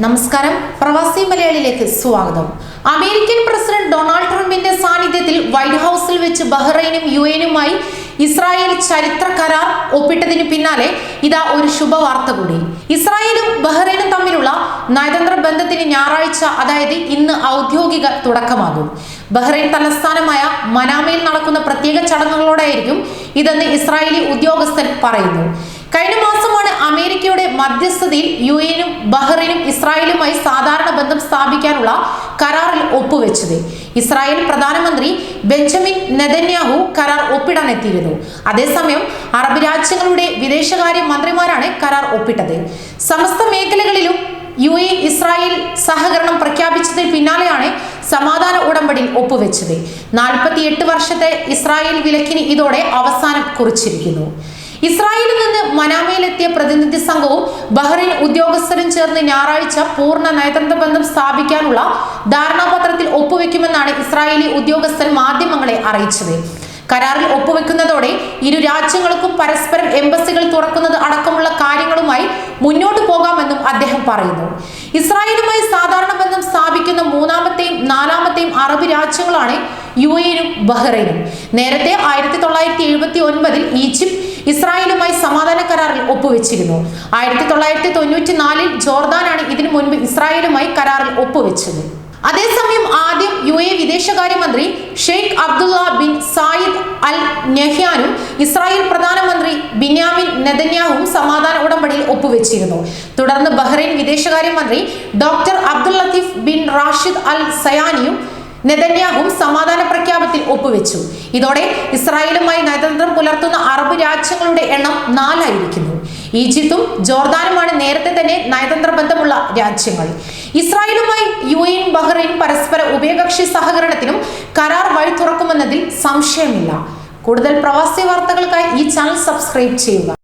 നമസ്കാരം. പ്രവാസി മലയാളിയിലേക്ക് സ്വാഗതം. അമേരിക്കൻ പ്രസിഡന്റ് ഡൊണാൾഡ് ട്രംപിന്റെ സാന്നിധ്യത്തിൽ വൈറ്റ് ഹൗസിൽ വെച്ച് ബഹ്റൈനും യു എനുമായി ഇസ്രായേൽ ചരിത്ര കരാർ ഒപ്പിട്ടതിന് പിന്നാലെ ഇതാ ഒരു ശുഭവാർത്ത കൂടി. ഇസ്രായേലും ബഹ്റൈനും തമ്മിലുള്ള നയതന്ത്ര ബന്ധത്തിന് ഞായറാഴ്ച അതായത് ഇന്ന് ഔദ്യോഗിക തുടക്കമാകും. ബഹ്റൈൻ തലസ്ഥാനമായ മനാമയിൽ നടക്കുന്ന പ്രത്യേക ചടങ്ങുകളോടായിരിക്കും ഇതെന്ന് ഇസ്രായേലി ഉദ്യോഗസ്ഥൻ പറയുന്നു. കഴിഞ്ഞ മാസമാണ് അമേരിക്കയുടെ മധ്യസ്ഥതയിൽ യു എനും ബഹ്റൈനും ഇസ്രായേലുമായി സാധാരണ ബന്ധം സ്ഥാപിക്കാനുള്ള കരാറിൽ ഒപ്പുവെച്ചത്. ഇസ്രായേൽ പ്രധാനമന്ത്രി ബെഞ്ചമിൻ നെതന്യാഹു കരാർ ഒപ്പിടാൻ എത്തിയിരുന്നു. അതേസമയം അറബ് രാജ്യങ്ങളുടെ വിദേശകാര്യ മന്ത്രിമാരാണ് കരാർ ഒപ്പിട്ടത്. സമസ്ത മേഖലകളിലും യു എ ഇസ്രായേൽ സഹകരണം പ്രഖ്യാപിച്ചതിന് പിന്നാലെയാണ് സമാധാന ഉടമ്പടിയിൽ ഒപ്പുവെച്ചത്. നാൽപ്പത്തിയെട്ട് വർഷത്തെ ഇസ്രായേൽ വിലക്കിന് ഇതോടെ അവസാനം കുറിച്ചിരിക്കുന്നു. ഇസ്രായേലിൽ നിന്ന് മനാമയിലെത്തിയ പ്രതിനിധി സംഘവും ബഹ്റൈൻ ഉദ്യോഗസ്ഥരും ചേർന്ന് ഞായറാഴ്ച പൂർണ നയതന്ത്ര ബന്ധം സ്ഥാപിക്കാനുള്ള ധാരണാപത്രത്തിൽ ഒപ്പുവെക്കുമെന്നാണ് ഇസ്രായേലി ഉദ്യോഗസ്ഥർ മാധ്യമങ്ങളെ അറിയിച്ചത്. കരാറിൽ ഒപ്പുവെക്കുന്നതോടെ ഇരു രാജ്യങ്ങൾക്കും പരസ്പരം എംബസികൾ തുറക്കുന്നത് അടക്കമുള്ള കാര്യങ്ങളുമായി മുന്നോട്ടു പോകാമെന്നും അദ്ദേഹം പറയുന്നു. ഇസ്രായേലുമായി സാധാരണ ബന്ധം സ്ഥാപിക്കുന്ന മൂന്നാമത്തെയും നാലാമത്തെയും അറബ് രാജ്യങ്ങളാണ് യു എനും ബഹ്റൈനും. നേരത്തെ ആയിരത്തി തൊള്ളായിരത്തി എഴുപത്തി ഒൻപതിൽ ഈജിപ്ത് ഇസ്രായേലുമായി സമാധാന കരാറിൽ ഒപ്പുവെച്ചിരുന്നു. ആയിരത്തി തൊള്ളായിരത്തി തൊണ്ണൂറ്റി നാലിൽ ജോർദാനാണ് ഇതിനു മുൻപ് ഇസ്രായേലുമായി കരാറിൽ ഒപ്പുവെച്ചത്. അതേസമയം ആദ്യം യു എ വിദേശകാര്യമന്ത്രി Sheikh Abdullah bin Zayed Al നെഹ്യാനും Israel പ്രധാനമന്ത്രി ബിന്യാമിൻ നെതന്യാവും സമാധാന ഉടമ്പടിയിൽ ഒപ്പുവെച്ചിരുന്നു. തുടർന്ന് ബഹ്റൈൻ വിദേശകാര്യമന്ത്രി doctor Abdul Latif bin Rashid Al സയാനിയും നെതന്യാഹും സമാധാന പ്രഖ്യാപനത്തിൽ ഒപ്പുവെച്ചു. ഇതോടെ ഇസ്രായേലുമായി നയതന്ത്രം പുലർത്തുന്ന അറബ് രാജ്യങ്ങളുടെ എണ്ണം നാലായിരിക്കുന്നു. ഈജിപ്തും ജോർദാനുമാണ് നേരത്തെ തന്നെ നയതന്ത്ര ബന്ധമുള്ള രാജ്യങ്ങൾ. ഇസ്രായേലുമായി യു എൻ ബഹ്റൈൻ പരസ്പര ഉഭയകക്ഷി സഹകരണത്തിനും കരാർ വഴി തുറക്കുമെന്നതിൽ സംശയമില്ല. കൂടുതൽ പ്രവാസി വാർത്തകൾക്കായി ഈ ചാനൽ സബ്സ്ക്രൈബ് ചെയ്യുക.